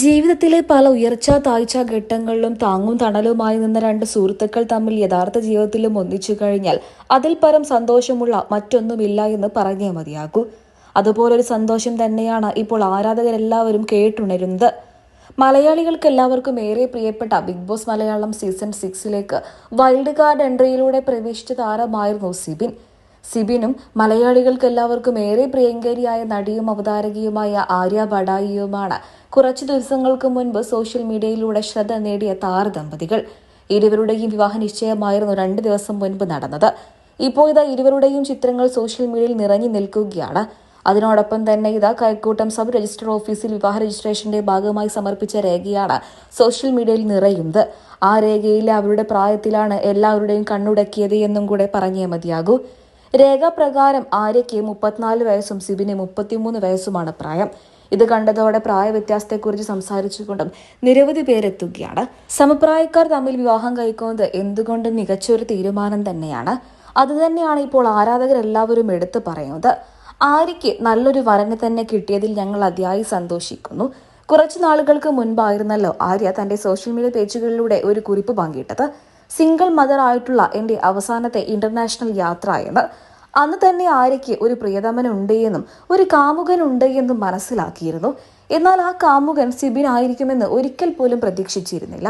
ജീവിതത്തിലെ പല ഉയർച്ച താഴ്ച ഘട്ടങ്ങളിലും താങ്ങും തണലുമായി നിന്ന രണ്ട് സുഹൃത്തുക്കൾ തമ്മിൽ യഥാർത്ഥ ജീവിതത്തിലും ഒന്നിച്ചു കഴിഞ്ഞാൽ അതിൽ പരം സന്തോഷമുള്ള മറ്റൊന്നുമില്ല എന്ന് പറഞ്ഞേ മതിയാകൂ. അതുപോലൊരു സന്തോഷം തന്നെയാണ് ഇപ്പോൾ ആരാധകരെല്ലാവരും കേട്ടുണരുന്നത്. മലയാളികൾക്ക് എല്ലാവർക്കും ഏറെ പ്രിയപ്പെട്ട ബിഗ് ബോസ് മലയാളം സീസൺ സിക്സിലേക്ക് വൈൽഡ് കാർഡ് എൻട്രിയിലൂടെ പ്രവേശിച്ച താരമായിരുന്നു സിബിൻ. സിബിനും മലയാളികൾക്ക് എല്ലാവർക്കും ഏറെ പ്രിയങ്കരിയായ നടിയും അവതാരകയുമായ ആര്യ ബഡായിയുമാണ്. കുറച്ചു ദിവസങ്ങൾക്ക് മുൻപ് സോഷ്യൽ മീഡിയയിലൂടെ ശ്രദ്ധ നേടിയ താരദമ്പതികൾ ഇരുവരുടെയും വിവാഹ നിശ്ചയമായിരുന്നു രണ്ട് ദിവസം മുൻപ് നടന്നത്. ഇപ്പോൾ ഇതാ ഇരുവരുടെയും ചിത്രങ്ങൾ സോഷ്യൽ മീഡിയയിൽ നിറഞ്ഞു നിൽക്കുകയാണ്. അതിനോടൊപ്പം തന്നെ ഇതാ കൈക്കൂട്ടം സബ് രജിസ്റ്റർ ഓഫീസിൽ വിവാഹ രജിസ്ട്രേഷന്റെ ഭാഗമായി സമർപ്പിച്ച രേഖയാണ് സോഷ്യൽ മീഡിയയിൽ നിറയുന്നത്. ആ രേഖയിൽ അവരുടെ പ്രായത്തിലാണ് എല്ലാവരുടെയും കണ്ണുടക്കിയത് എന്നും കൂടെ പറഞ്ഞേ മതിയാകൂ. രേഖാപ്രകാരം ആര്യയ്ക്ക് മുപ്പത്തിനാല് വയസ്സും സിബിന് മുപ്പത്തിമൂന്ന് വയസ്സുമാണ് പ്രായം. ഇത് കണ്ടതോടെ പ്രായ വ്യത്യാസത്തെക്കുറിച്ച് സംസാരിച്ചുകൊണ്ടും നിരവധി പേരെത്തുകയാണ്. സമപ്രായക്കാർ തമ്മിൽ വിവാഹം കഴിക്കുന്നത് എന്തുകൊണ്ട് മികച്ചൊരു തീരുമാനം തന്നെയാണ്. അതുതന്നെയാണ് ഇപ്പോൾ ആരാധകരെല്ലാവരും എടുത്തു പറയുന്നത്. ആര്യയ്ക്ക് നല്ലൊരു വരനെ തന്നെ കിട്ടിയതിൽ ഞങ്ങൾ അതിയായി സന്തോഷിക്കുന്നു. കുറച്ചു നാളുകൾക്ക് മുൻപായിരുന്നല്ലോ ആര്യ തന്റെ സോഷ്യൽ മീഡിയ പേജുകളിലൂടെ ഒരു കുറിപ്പ് പങ്കിട്ടത്. സിംഗിൾ മദർ ആയിട്ടുള്ള എന്റെ അവസാനത്തെ ഇന്റർനാഷണൽ യാത്ര എന്ന് അന്ന് തന്നെ ആര്യയ്ക്ക് ഒരു പ്രിയതമനുണ്ട് എന്നും ഒരു കാമുകൻ ഉണ്ട് എന്നും മനസ്സിലാക്കിയിരുന്നു. എന്നാൽ ആ കാമുകൻ സിബിൻ ആയിരിക്കുമെന്ന് ഒരിക്കൽ പോലും പ്രതീക്ഷിച്ചിരുന്നില്ല.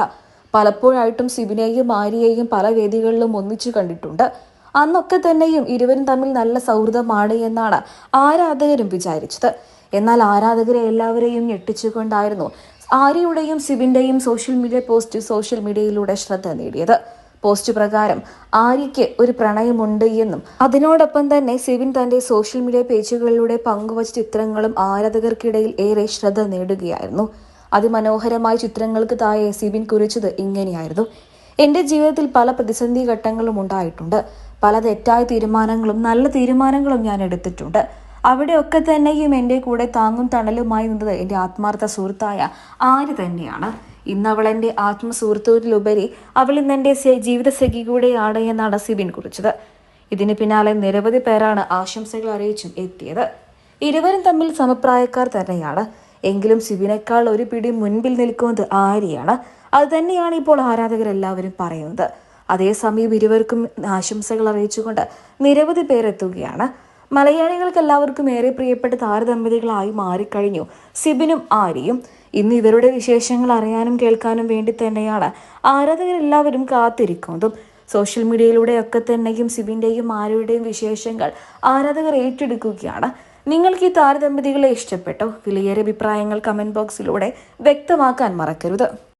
പലപ്പോഴായിട്ടും സിബിനെയും ആര്യയെയും പല വേദികളിലും ഒന്നിച്ചു കണ്ടിട്ടുണ്ട്. അന്നൊക്കെ തന്നെയും ഇരുവരും തമ്മിൽ നല്ല സൗഹൃദമാണ് എന്നാണ് ആരാധകരും വിചാരിച്ചത്. എന്നാൽ ആരാധകരെ എല്ലാവരെയും ഞെട്ടിച്ചുകൊണ്ടായിരുന്നു ആര്യയുടെയും സിബിന്റെയും സോഷ്യൽ മീഡിയ പോസ്റ്റ് സോഷ്യൽ മീഡിയയിലൂടെ ശ്രദ്ധ നേടിയത്. പോസ്റ്റ് പ്രകാരം ആര്യയ്ക്ക് ഒരു പ്രണയമുണ്ട് എന്നും അതിനോടൊപ്പം തന്നെ സിബിൻ തന്റെ സോഷ്യൽ മീഡിയ പേജുകളിലൂടെ പങ്കുവച്ച ചിത്രങ്ങളും ആരാധകർക്കിടയിൽ ഏറെ ശ്രദ്ധ നേടുകയായിരുന്നു. അതിമനോഹരമായ ചിത്രങ്ങൾക്ക് താഴെ സിബിൻ കുറിച്ചത് ഇങ്ങനെയായിരുന്നു. എന്റെ ജീവിതത്തിൽ പല പ്രതിസന്ധി ഘട്ടങ്ങളും ഉണ്ടായിട്ടുണ്ട്. പല തെറ്റായ തീരുമാനങ്ങളും നല്ല തീരുമാനങ്ങളും ഞാൻ എടുത്തിട്ടുണ്ട്. അവിടെയൊക്കെ തന്നെയും എന്റെ കൂടെ താങ്ങും തണലുമായി നിന്നത് എന്റെ ആത്മാർത്ഥ സുഹൃത്തായ ആര് തന്നെയാണ്? ഇന്ന് അവൾ എന്റെ ആത്മസുഹൃത്തുവിലുപരി അവൾ ഇന്ന് എന്റെ ജീവിതസഖി കൂടെയാണ് എന്നാണ് സിബിൻ കുറിച്ചത്. ഇതിന് പിന്നാലെ നിരവധി പേരാണ് ആശംസകൾ അറിയിച്ചും എത്തിയത്. ഇരുവരും തമ്മിൽ സമപ്രായക്കാർ തന്നെയാണ്. എങ്കിലും സിബിനേക്കാൾ ഒരു പിടി മുൻപിൽ നിൽക്കുന്നത് ആര്യാണ്? അത് തന്നെയാണ് ഇപ്പോൾ ആരാധകരെല്ലാവരും പറയുന്നത്. അതേസമയം ഇരുവർക്കും ആശംസകൾ അറിയിച്ചുകൊണ്ട് നിരവധി പേരെത്തുകയാണ്. മലയാളികൾക്ക് എല്ലാവർക്കും ഏറെ പ്രിയപ്പെട്ട താരദമ്പതികളായി മാറിക്കഴിഞ്ഞു. സിബിനും ആര്യയും. ഇന്ന് ഇവരുടെ വിശേഷങ്ങൾ അറിയാനും കേൾക്കാനും വേണ്ടി തന്നെയാണ് ആരാധകരെല്ലാവരും കാത്തിരിക്കുന്നതും. സോഷ്യൽ മീഡിയയിലൂടെ ഒക്കെ തന്നെയും സിബിന്റെയും ആര്യയുടെയും വിശേഷങ്ങൾ ആരാധകർ ഏറ്റെടുക്കുകയാണ്. നിങ്ങൾക്ക് ഈ താരദമ്പതികളെ ഇഷ്ടപ്പെട്ടോ? വിലയേറെ അഭിപ്രായങ്ങൾ കമന്റ് ബോക്സിലൂടെ വ്യക്തമാക്കാൻ മറക്കരുത്.